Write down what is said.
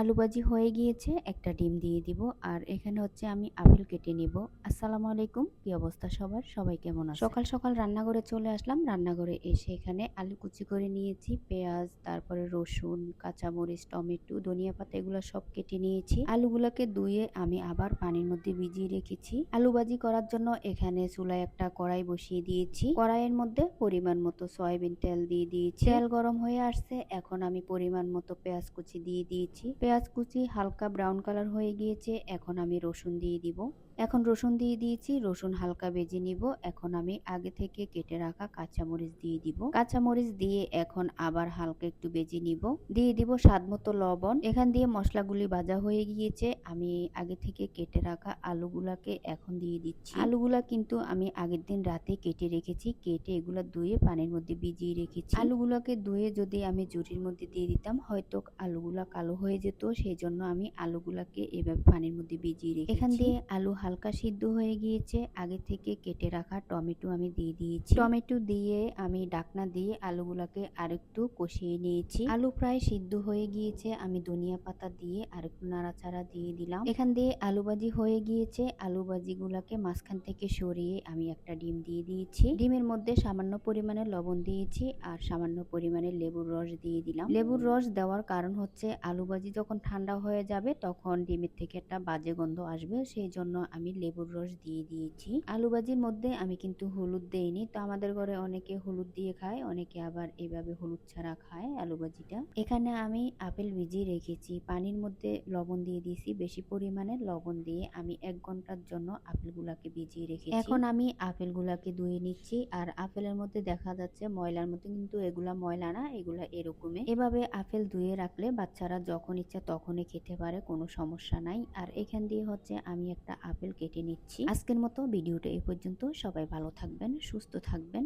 আলু ভাজি হয়ে গিয়েছে, একটা ডিম দিয়ে দিব। আর এখানে হচ্ছে আমি আপেল কেটে নিব। আসসালামু আলাইকুম, কি অবস্থা সবার? সবাই কেমন আছে? সকাল সকাল রান্নাঘরে চলে আসলাম। রান্নাঘরে এসে এখানে আলু কুচি করে নিয়েছি, পেঁয়াজ, তারপরে রসুন, কাঁচামরিচ, টমেটো, ধনিয়া পাতা, এগুলো সব কেটে নিয়েছি। আলুগুলোকে ধুয়ে আমি আবার পানির মধ্যে ভিজিয়ে রেখেছি। আলু ভাজি করার জন্য এখানে চুলায় একটা কড়াই বসিয়ে দিয়েছি। কড়াইয়ের মধ্যে পরিমাণ মতো সয়াবিন তেল দিয়ে দিয়েছি। তেল গরম হয়ে আসছে, এখন আমি পরিমাণ মতো পেঁয়াজ কুচি দিয়ে দিয়েছি। পেঁয়াজ কুচি হালকা ব্রাউন কালার হয়ে গিয়েছে এখন আমি রসুন দিয়ে দিব। এখন রসুন দিয়ে দিয়েছি, রসুন হালকা ভেজে নিব। এখন আমি আগে থেকে কেটে রাখা কাঁচামরিচ দিয়ে দিব। কাঁচামরিচ দিয়ে এখন আবার হালকা একটু ভেজে নিব। দিয়ে দিব স্বাদ মতো লবণ। এখান দিয়ে মশলাগুলি ভাজা হয়ে গিয়েছে। আমি আগে থেকে কেটে রাখা আলুগুলাকে এখন দিয়ে দিচ্ছি। আলুগুলা কিন্তু আমি আগের দিন রাতে কেটে রেখেছি। কেটে এগুলা ধুয়ে পানির মধ্যে ভিজিয়ে রেখেছি। আলুগুলাকে ধুয়ে যদি আমি জুটির মধ্যে দিয়ে দিতাম, হয়তো আলুগুলা কালো হয়ে যেত। সেই জন্য আমি আলুগুলাকে এভাবে পানির মধ্যে ভিজিয়ে রেখেছি। এখান দিয়ে আলু হালকা সিদ্ধ হয়ে গিয়েছে। আগে থেকে কেটে রাখা টমেটো আমি দিয়ে দিয়েছি। টমেটো দিয়ে আমি ডাকনা দিয়ে আলুগুলাকে আরেকটু কষিয়ে নিয়েছি। আলু প্রায় সিদ্ধ হয়ে গিয়েছে। আমি ধনিয়া পাতা দিয়ে আরেকটু নাড়াচাড়া দিয়ে দিলাম। এখান দিয়ে আলু ভাজি হয়ে গিয়েছে। আলু ভাজিগুলাকে মাঝখান থেকে সরিয়ে আমি একটা ডিম দিয়ে দিয়েছি। ডিমের মধ্যে সামান্য পরিমাণে লবণ দিয়েছি আর সামান্য পরিমাণে লেবুর রস দিয়ে দিলাম। লেবুর রস দেওয়ার কারণ হচ্ছে আলু ভাজি যখন ঠান্ডা হয়ে যাবে তখন ডিমের থেকে একটা বাজে গন্ধ আসবে। সেই জন্য আমি লেবুর রস দিয়ে দিয়েছি। আলু ভাজির মধ্যে আমি কিন্তু হলুদ দেইনি। তো আমাদের ঘরে অনেকে হলুদ দিয়ে খায়, অনেকে আবার এভাবে হলুদ ছাড়া খায় আলু ভাজিটা এখানে আমি আপেল ভিজিয়ে রেখেছি। পানির মধ্যে লবণ দিয়ে দিয়েছি। বেশি পরিমাণে লবণ দিয়ে আমি এক ঘণ্টার জন্য আপেলগুলাকে ভিজিয়ে রেখেছি। এখন আমি আপেলগুলাকে ধুয়ে নিচ্ছি। আর আপেলের মধ্যে দেখা যাচ্ছে ময়লার মধ্যে কিন্তু এগুলা ময়লা না, এগুলা এরকমই। এভাবে আপেল ধুয়ে রাখলে বাচ্চারা যখন ইচ্ছা তখনই খেতে পারে, কোনো সমস্যা নাই। আর এখান দিয়ে হচ্ছে আমি একটা আপেল কেটে নিচ্ছি। আজকের মতো ভিডিওটা এই পর্যন্ত। সবাই ভালো থাকবেন সুস্থ থাকবেন।